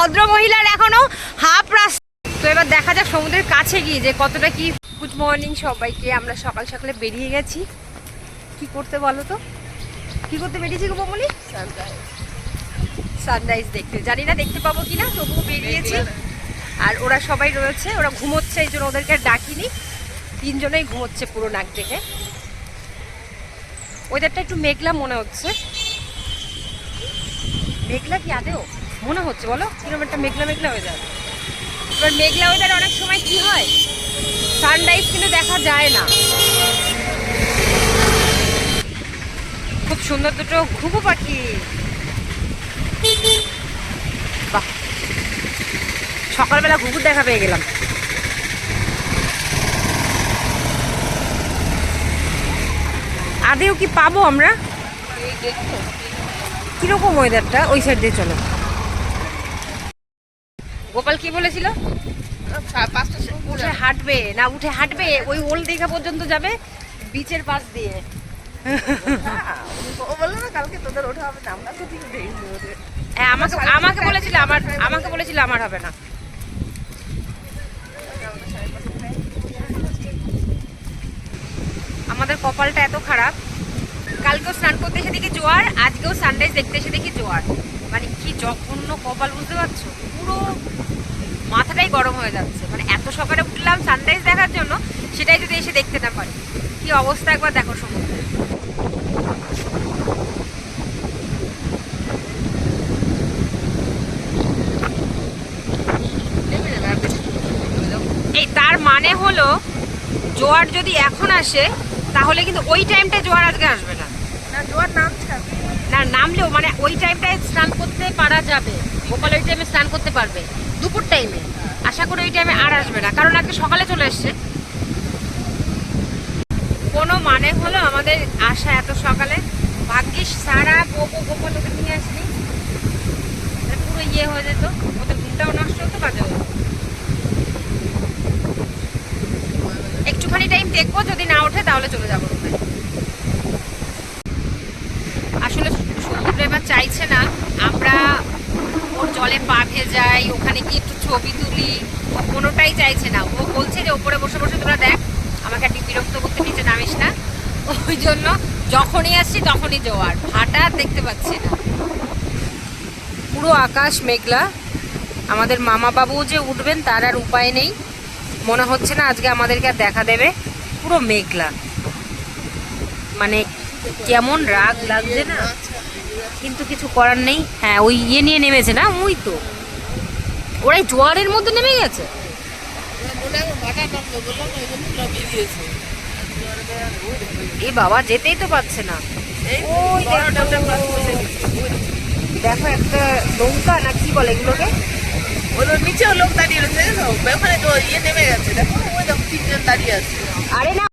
ভদ্র মহিলার এখনও হাফ রাস্তা। তো এবার দেখা যাক সমুদ্রের কাছে গিয়ে যে কতটা কি গুড মর্নিং সবাইকে। আমরা সকাল সকালে বেরিয়ে গেছি। কি করতে বলো তো? কি করতে বেরিয়েছি গো বমনি? সানরাইজ দেখতে। জানি না দেখতে পাবো কিনা, তবুও বেরিয়েছি। আর ওরা সবাই রয়েছে, ওরা ঘুমোচ্ছে, এই জন্য ওদেরকে ডাকিনি। তিনজনেই ঘুমোচ্ছে পুরো নাক দেখে। ওয়েদারটা একটু মেঘলা মনে হচ্ছে। মেঘলা কি আদেও মনে হচ্ছে বলো? একটা মেঘলা মেঘলা হয়ে যাবে এবার মেঘলা ওয়েদার অনেক সময় কি হয়? সানরাইজ কিন্তু দেখা যায় না। খুব সুন্দর দুটো ঘুঘু পাখি। বাহ। সকালবেলা ঘুঘুর দেখা পেয়ে গেলাম। আদেও কি পাবো আমরা? কীরকম ওয়েদারটা ওই সাইড দিয়ে চলো। গোপাল কি বলেছিল? উঠে হাঁটবে। না উঠে হাঁটবে। ওই ওল্ড দীঘা পর্যন্ত যাবে বিচের পাশ দিয়ে। হ্যাঁ আমাকে আমাকে বলেছিল আমার আমাকে বলেছিল আমার হবে না। আমাদের কপালটা এত খারাপ। কালকেও স্নান করতে এসে দেখি জোয়ার আজকেও সানরাইজ দেখতে এসে দেখি জোয়ার। মানে কি জঘন্য কপাল বুঝতে পারছ? পুরো মাথাটাই গরম হয়ে যাচ্ছে। মানে এত সকালে উঠলাম সানরাইজ দেখার জন্য সেটাই যদি এসে দেখতে না পারি। কি অবস্থা একবার দেখো সমুদ্রে। এই তার মানে হলো জোয়ার যদি এখন আসে তাহলে কিন্তু ওই টাইমটায় জোয়ার আজকে আসবে না। না জোয়ার নামছে না নামলেও মানে ওই টাইমটায় স্নান করতে পারা যাবে। গোপাল ওই টাইমে স্নান করতে পারবে। দুপুর টাইমে আশা করি ওই টাইমে আর আসবে না, কারণ আজকে সকালে চলে এসছে। কোনো মানে হলো আমাদের আসা এত সকালে? ভাগ্যিস সারা গোপো গোপাল ওকে নিয়ে তাহলে পুরো ইয়ে হয়ে যেত, ওদের ঘুমটাও নষ্ট হতো কাজে একটুখানি টাইম দেখব, যদি না ওঠে তাহলে চলে যাব আসলে সমুদ্র এবার চাইছে না, আমরা জলে পা ভেজাই, ওখানে গিয়ে একটু ছবি তুলি, কোনোটাই চাইছে না। ও বলছে যে ওপরে বসে বসে তোরা দেখ, আমাকে একটু বিরক্ত করতে নিচে নামিস না। ওই জন্য যখনই আসছি তখনই জোয়ার, ভাটা দেখতে পাচ্ছি না। পুরো আকাশ মেঘলা। আমাদের মামা বাবু যে উঠবেন তার আর উপায় নেই। মনে হচ্ছে না আজকে আমাদেরকে আর দেখা দেবে। পুরো মেঘলা। মানে কেমন রাগ লাগছে না? কিন্তু কিছু করার নেই। হ্যাঁ ওই ইয়ে নিয়ে নেমেছে না? ওই তো। ওরাই জোয়ারের মধ্যে নেমে গেছে। এ বাবা যেতেই তো পারছে না। দেখো। একটা নৌকা না কি বলে এগুলোকে? নিচেও লোক দাঁড়িয়ে রয়েছে ওখানে ইয়ে নেমে গেছে। দেখো ওই দেখো তিনজন দাঁড়িয়ে আছে। আরে না।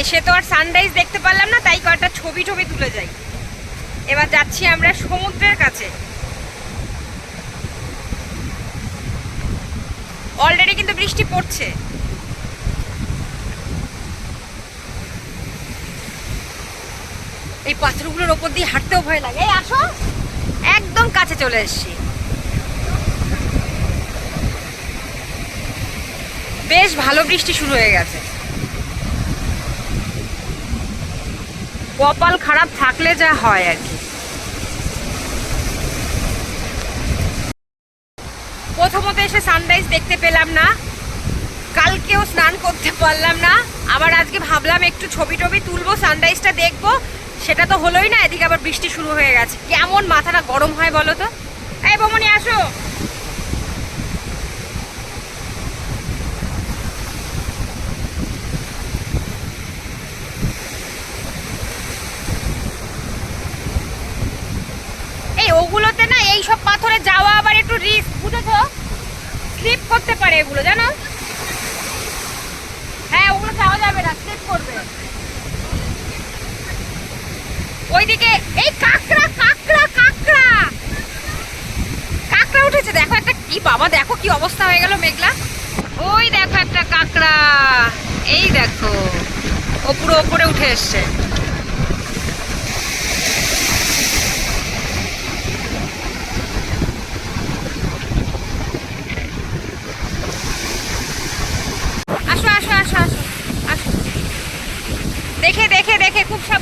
এসে তো আর সানরাইজ দেখতে পারলাম না তাই কয়েকটা ছবি ছবি তুলে যাই। এবার যাচ্ছি আমরা সমুদ্রের কাছে। অলরেডি কিন্তু বৃষ্টি পড়ছে। এই পাথরগুলোর ওপর দিয়ে হাঁটতেও ভয় লাগে। এই, আসো। একদম কাছে চলে এসেছি। বেশ ভালো বৃষ্টি শুরু হয়ে গেছে। কপাল খারাপ থাকলে যা হয় আর কি। প্রথমত এসে সানরাইজ দেখতে পেলাম না। কালকেও স্নান করতে পারলাম না। আবার আজকে ভাবলাম একটু ছবি টবি তুলবো সানরাইজটা দেখব। সেটা তো হলোই না, এদিকে আবার বৃষ্টি শুরু হয়ে গেছে। কেমন মাথাটা গরম হয় বলো তো? এই বমনি, আসো। এই ওগুলোতে না, এই সব পাথরে যাওয়া আবার একটু রিস্ক বুঝেছ? করতে পারে এগুলো, জানো? হ্যাঁ ওগুলো যাওয়া যাবে না স্লিপ করবে। ওইদিকে, এই কাকড়া কাকড়া কাকড়া! কাকড়া উঠেছে, দেখো একটা কি, বাবা, দেখো কি অবস্থা হয়ে গেল মেঘলা। ওই দেখো একটা কাকড়া, এই দেখো, ও পুরো ওপরে উঠে এসছে।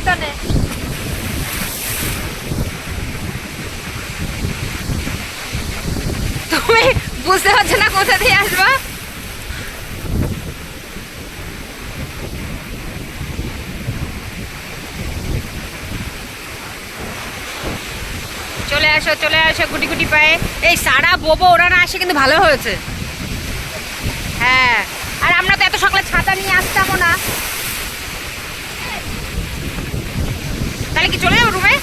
সাবধানে তুমি বুঝতে পারছ না কোথা দিয়ে আসবা? চলে আসো চলে আসো গুটি গুটি পায়ে। এই সারা বোবো ওরা না আসে কিন্তু ভালো হয়েছে। হ্যাঁ। আর আমরা তো এত সকালে ছাতা নিয়ে আসতামও না। তাহলে কি চলে যাব রুমে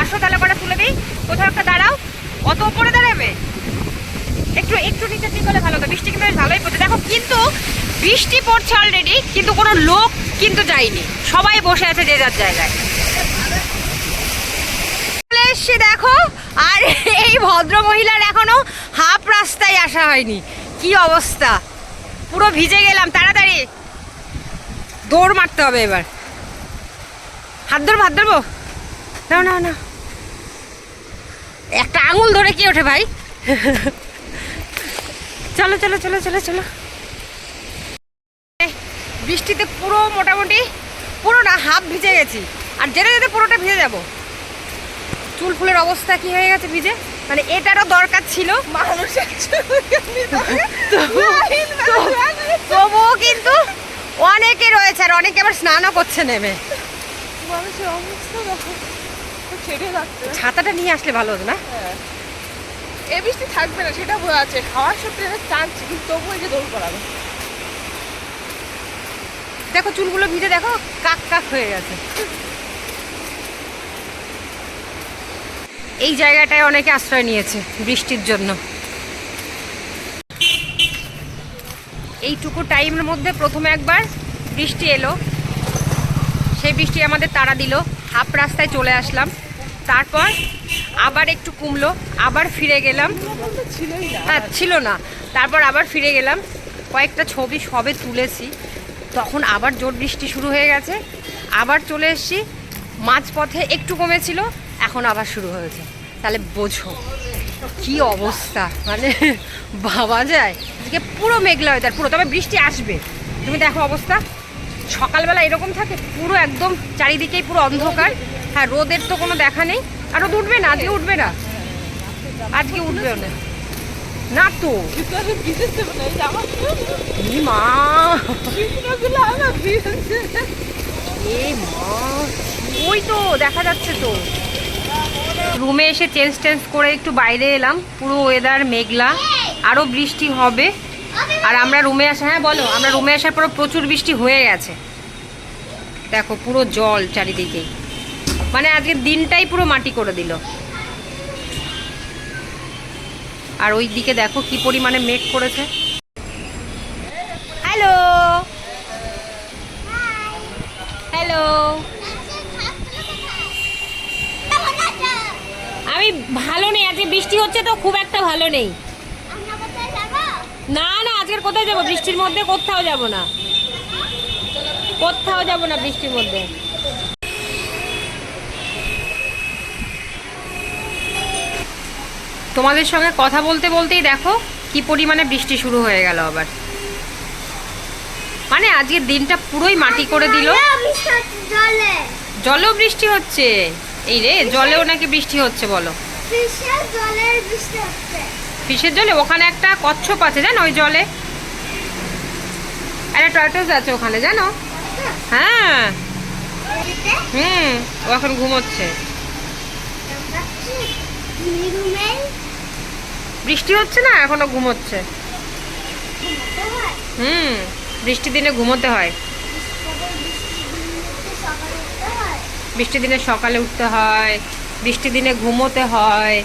আসো তাহলে করে তুলে দিই। কোথাও একটা দাঁড়াও। অত উপরে দাঁড়াবে? একটু একটু নিচে ঠিক হলে ভালো হতো। বৃষ্টি কিন্তু ভালোই পড়ছে। দেখো, কিন্তু বৃষ্টি পড়ছে অলরেডি কিন্তু কোনো লোক কিন্তু যায়নি। সবাই বসে আছে যে যার জায়গায়। এসছি দেখো, আর এই ভদ্র মহিলার এখনও হাফ রাস্তায় আসা হয়নি। কি অবস্থা? পুরো ভিজে গেলাম, তাড়াতাড়ি। দৌড় মারতে হবে এবার। হাত ধরবো হাত ধরবো? না না না। একটা আঙুল ধরে কি ওঠে ভাই? চলো চলো চলো চলো চলো। বৃষ্টিতে পুরো মোটামুটি পুরো না হাফ ভিজে গেছি। আর যেতে যেতে পুরোটা ভিজে যাব। চুল ফুলের অবস্থা কি হয়ে গেছে ভিজে? মানে এটারও দরকার ছিল। মানুষ তবুও কিন্তু অনেকে আবার স্নানও করছে নেমে। মানুষের অবস্থা যাচ্ছে। ছাতাটা নিয়ে আসলে ভালো হতো না? এ বৃষ্টি থাকবে না সেটা বোঝা যাচ্ছে। খাওয়ার সব ট্রেনে কিন্তু তবুও যে দৌড় করাবে। দেখো চুলগুলো ভিজে দেখো কাক কাক হয়ে গেছে। এই জায়গাটায় অনেকে আশ্রয় নিয়েছে বৃষ্টির জন্য। এইটুকু টাইমের মধ্যে প্রথমে একবার বৃষ্টি এলো। সেই বৃষ্টি আমাদের তাড়া দিল। হাফ রাস্তায় চলে আসলাম। তারপর আবার একটু কমলো। আবার ফিরে গেলাম। হ্যাঁ ছিল না। তারপর আবার ফিরে গেলাম। কয়েকটা ছবি সবে তুলেছি। তখন আবার জোর বৃষ্টি শুরু হয়ে গেছে। আবার চলে এসেছি। মাঝপথে একটু কমেছিল। এখন আবার শুরু হয়েছে। তাহলে বোঝো কি অবস্থা? মানে ভাবা যায়? আজকে পুরো মেঘলা ওয়েদার পুরো। তবে বৃষ্টি আসবে। তুমি দেখো অবস্থা। সকালবেলা এরকম থাকে, পুরো একদম চারিদিকেই পুরো অন্ধকার। হ্যাঁ রোদের তো কোনো দেখা নেই। আর রোদ উঠবে না, আজকে উঠবে না। আজকে উঠবেও না। না তো। মা। ওই তো, দেখা যাচ্ছে তো। রুমে এসে চেঞ্জ টেঞ্জ করে একটু বাইরে এলাম। পুরো ওয়েদার মেঘলা। আরও বৃষ্টি হবে। আর আমরা রুমে আসা হ্যাঁ বলো আমরা রুমে আসার পর প্রচুর বৃষ্টি হয়ে গেছে। দেখো পুরো জল চারিদিকেই মানে আজকে দিনটাই পুরো মাটি করে দিল। আর ওই দিকে দেখো কি পরিমাণে মেঘ করেছে। হ্যালো হ্যালো আমি ভালো নেই আজকে বৃষ্টি হচ্ছে তো খুব একটা ভালো নেই। না না আজকের কোথায় যাব? বৃষ্টির মধ্যে কোথাও যাব না। কোথাও যাব না বৃষ্টির মধ্যে। তোমাদের সঙ্গে কথা বলতে বলতেই দেখো কি পরিমাণে বৃষ্টি শুরু হয়ে গেল আবার। মানে আজকের দিনটা পুরোই মাটি করে দিল। জলে। জলেও বৃষ্টি হচ্ছে। এই রে জলেও নাকি বৃষ্টি হচ্ছে বলো। জলের বৃষ্টি হচ্ছে। ফিশের জলে? ওখানে একটা কচ্ছপ আছে, জানো ওই জলে? একটা টয়টস আছে ওখানে, জানো? হ্যাঁ। হুম, ও এখন ঘুমোচ্ছে। বৃষ্টি হচ্ছে না? এখনও ঘুমোচ্ছে। হুম বৃষ্টির দিনে ঘুমোতে হয়। বৃষ্টির দিনে সকালে উঠতে হয়। বৃষ্টির দিনে ঘুমোতে হয়।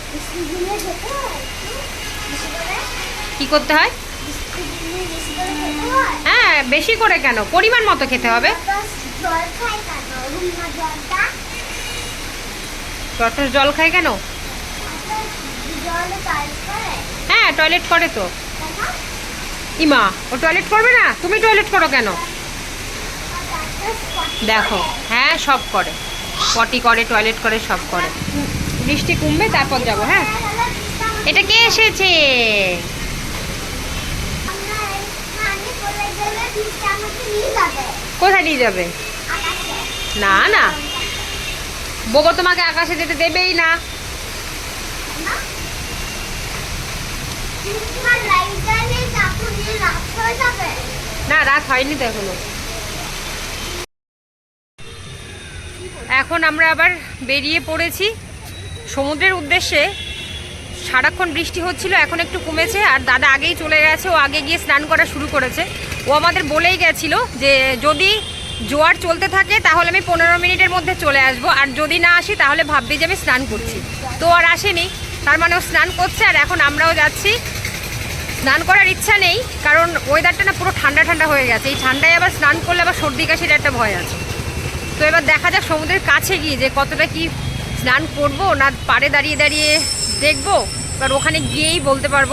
কি করতে হয়? হয়, বেশি করে কেন? পরিমাণ মতো খেতে হবে। টটস জল খায় কেন? হ্যাঁ টয়লেট করে তো। ইমা, ও টয়লেট করবে না? তুমি টয়লেট করো কেন? দেখো হ্যাঁ সব করে। পটি করে, টয়লেট করে, সব করে। বৃষ্টি কমবে, তারপর যাব হ্যাঁ? এটা কে এসেছে আমরা এই নানি বলে গেলে বৃষ্টি আমাকে নিয়ে যাবে কোথায় নিয়ে যাবে? না না। বোবো তোমাকে আকাশে যেতে দেবেই না। না, রাত হয়নি তো এখনও। এখন আমরা আবার বেরিয়ে পড়েছি। সমুদ্রের উদ্দেশ্যে সারাক্ষণ বৃষ্টি হচ্ছিল, এখন একটু কমেছে। আর দাদা আগেই চলে গেছে, ও আগে গিয়ে স্নান করা শুরু করেছে। ও আমাদের বলেই গেছিল যে যদি জোয়ার চলতে থাকে, তাহলে আমি পনেরো মিনিটের মধ্যে চলে আসব। আর যদি না আসি, তাহলে ভাববি যে আমি স্নান করছি। তো আর আসেনি। তার মানে ও স্নান করছে আর এখন আমরাও যাচ্ছি। স্নান করার ইচ্ছা নেই, কারণ ওয়েদারটা না পুরো ঠান্ডা ঠান্ডা হয়ে গেছে। এই ঠান্ডায় আবার স্নান করলে আবার সর্দি কাশির একটা ভয় আছে। তো এবার দেখা যাক সমুদ্রের কাছে গিয়ে যে কতটা কি স্নান করব না পাড়ে দাঁড়িয়ে দাঁড়িয়ে দেখব। এবার ওখানে গিয়েই বলতে পারব।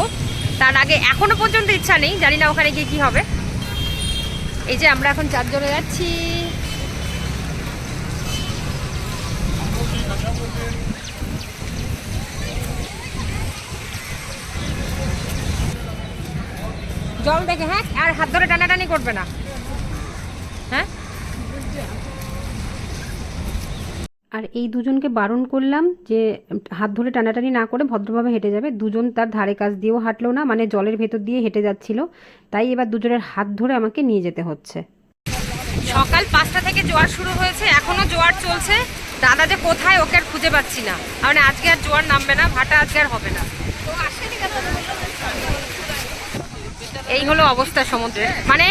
তার আগে এখনও পর্যন্ত ইচ্ছা নেই, জানি না ওখানে গিয়ে কী হবে। এই যে আমরা এখন চারজনে যাচ্ছি। জল দেখে হ্যাঁ? আর হাত ধরে টানাটানি করবে না। হ্যাঁ? আর এই দুজনকে বারণ করলাম যে, হাত ধরে টানাটানি না করে ভদ্রভাবে হেঁটে যাবে। দুজন তার ধারে কাছ দিয়েও হাঁটলো না মানে জলের ভেতর দিয়ে হেঁটে যাচ্ছিল। তাই এবার দুজনের হাত ধরে আমাকে নিয়ে যেতে হচ্ছে। সকাল পাঁচটা থেকে জোয়ার শুরু হয়েছে, এখনও জোয়ার চলছে। দাদা যে কোথায়, ওকে আর খুঁজে পাচ্ছি না। মানে আজকে আর জোয়ার নামবে না, ভাটা আজকে আর হবে না। এই হলো অবস্থা সমুদ্রের। মানে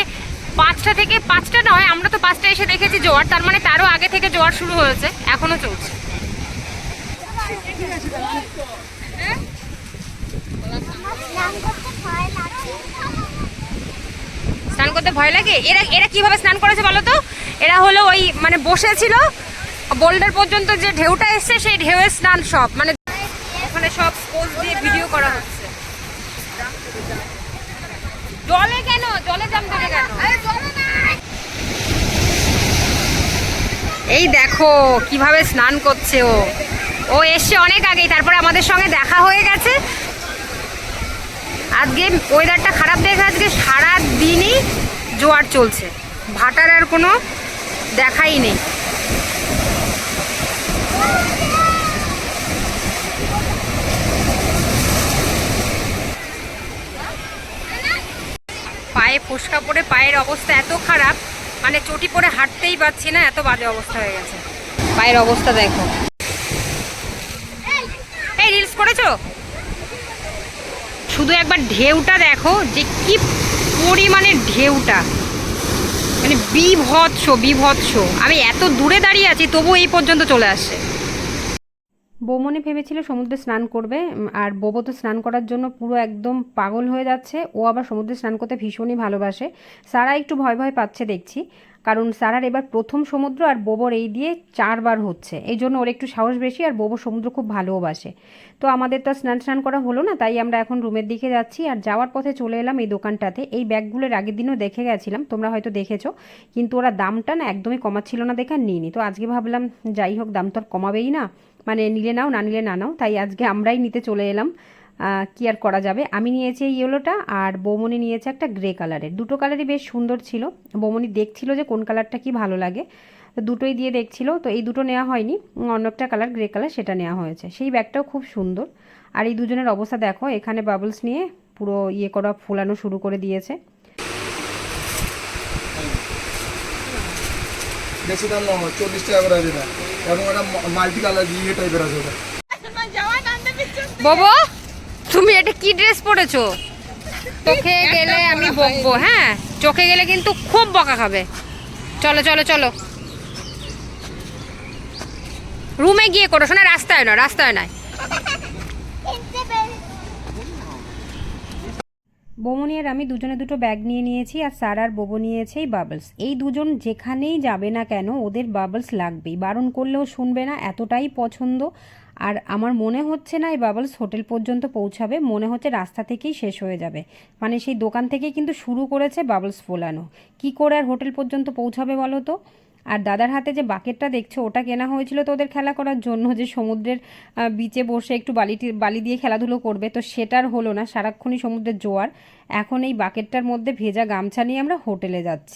পাঁচটা থেকে পাঁচটা নয়, আমরা তো পাঁচটা এসে দেখেছি জোয়ার। তার মানে তারও আগে থেকে জোয়ার শুরু হয়েছে, এখনও চলছে। স্নান করতে ভয় লাগে? এরা এরা কীভাবে স্নান করেছে বলো তো? এরা হলো ওই মানে বসেছিল বোল্ডার পর্যন্ত যে ঢেউটা এসছে, সেই ঢেউয়ের স্নান সব। মানে ওখানে সব পোজ দিয়ে ভিডিও করা হচ্ছে জলে কেন জলে জাম ধরে কেন এই দেখো, কীভাবে স্নান করছে ও। ও এসছে অনেক আগেই, তারপরে আমাদের সঙ্গে দেখা হয়ে গেছে। আজকে ওয়েদারটা খারাপ দেখে আজকে সারা দিনই জোয়ার চলছে। ভাটার আর কোনো দেখাই নেই। পায়ে ফোসকা পড়ে পায়ের অবস্থা এত খারাপ। মানে চটি পরে হাঁটতেই পারছি না এত বাজে অবস্থা হয়ে গেছে। পায়ের অবস্থা দেখো। এই রিলস করেছ? শুধু একবার ঢেউটা দেখো যে কি পরিমাণে ঢেউটা। মানে বিভৎস বিভৎস। আমি এত দূরে দাঁড়িয়ে আছি তবু এই পর্যন্ত চলে আসছে। বৌমনে ভেবেছিল সমুদ্রে স্নান করবে আর বোবো তো স্নান করার জন্য পুরো একদম পাগল হয়ে যাচ্ছে। ও আবার সমুদ্রে স্নান করতে ভীষণই ভালোবাসে। সারা একটু ভয় ভয় পাচ্ছে দেখছি। কারণ সারার এবার প্রথম সমুদ্র আর বোবর এই দিয়ে চারবার হচ্ছে। এই জন্য ওর একটু সাহস বেশি আর বোবো সমুদ্র খুব ভালোবাসে তো আমাদের তো স্নান স্নান করা হলো না, তাই আমরা এখন রুমের দিকে যাচ্ছি আর যাওয়ার পথে চলে এলাম এই দোকানটাতে। এই ব্যাগগুলোর আগের দিনও দেখে গেছিলাম, তোমরা হয়তো দেখেছ। কিন্তু ওরা দামটা না একদমই কমাচ্ছিল না দেখে আর নিইনি। তো আজকে ভাবলাম, যাই হোক, দাম তো আর কমাবেই না। মানে নিলে নাও, না নিলে না নাও, তাই আজকে আমরাই নিতে চলে এলাম। কি আর করা যাবে? আমি নিয়েছি এই ইয়েলোটা আর বৌমনি নিয়েছে একটা গ্রে কালারের দুটো কালারই বেশ সুন্দর ছিল। বৌমনি দেখছিল যে কোন কালারটা কি ভালো লাগে। তো দুটোই দিয়ে দেখছিল। তো এই দুটো নেওয়া হয়নি। অন্য একটা কালার গ্রে কালার সেটা নেওয়া হয়েছে। সেই ব্যাগটাও খুব সুন্দর। আর এই দুজনের অবস্থা দেখো এখানে বাবলস নিয়ে পুরো ইয়ে করা ফুলানো শুরু করে দিয়েছে। বেশি দাম নয় চল্লিশ টাকা করে দেবে এবং একটা মাল্টি কালার ইয়ে টাইপের আছে ওটা। তোমার জামা টানতে দিচ্ছ ববো! তুমি এটা কি ড্রেস পরেছো? চোখে গেলে আমি বকবো হ্যাঁ? চোখে গেলে কিন্তু খুব বকা খাবে। চলো চলো চলো। রুমে গিয়ে করো শোনা রাস্তায় নয় রাস্তায় নয়। বৌমনি আর আমি দুজনে দুটো ব্যাগ নিয়ে নিয়েছি আর সার আর বোবো নিয়েছে এই বাবলস এই দুজন যেখানেই যাবে না কেন ওদের বাবলস লাগবেই। বারণ করলেও শুনবে না এতটাই পছন্দ। আর আমার মনে হচ্ছে না এই বাবলস হোটেল পর্যন্ত পৌঁছাবে, মনে হচ্ছে রাস্তা থেকেই শেষ হয়ে যাবে। মানে সেই দোকান থেকেই কিন্তু শুরু করেছে বাবলস ফোলানো। কি করে আর হোটেল পর্যন্ত পৌঁছাবে বলো তো? আর দাদার হাতে যে বাকেটটা দেখছ, ওটা কেনা হয়েছিল তো ওদের খেলা করার জন্য যে সমুদ্রের বিচে বসে একটু বালিটি বালি দিয়ে খেলাধুলো করবে, তো সেটার হলো না, সারাক্ষণই সমুদ্রের জোয়ার। এখন এই বাকেটটার মধ্যে ভেজা গামছা নিয়ে আমরা হোটেলে যাচ্ছি।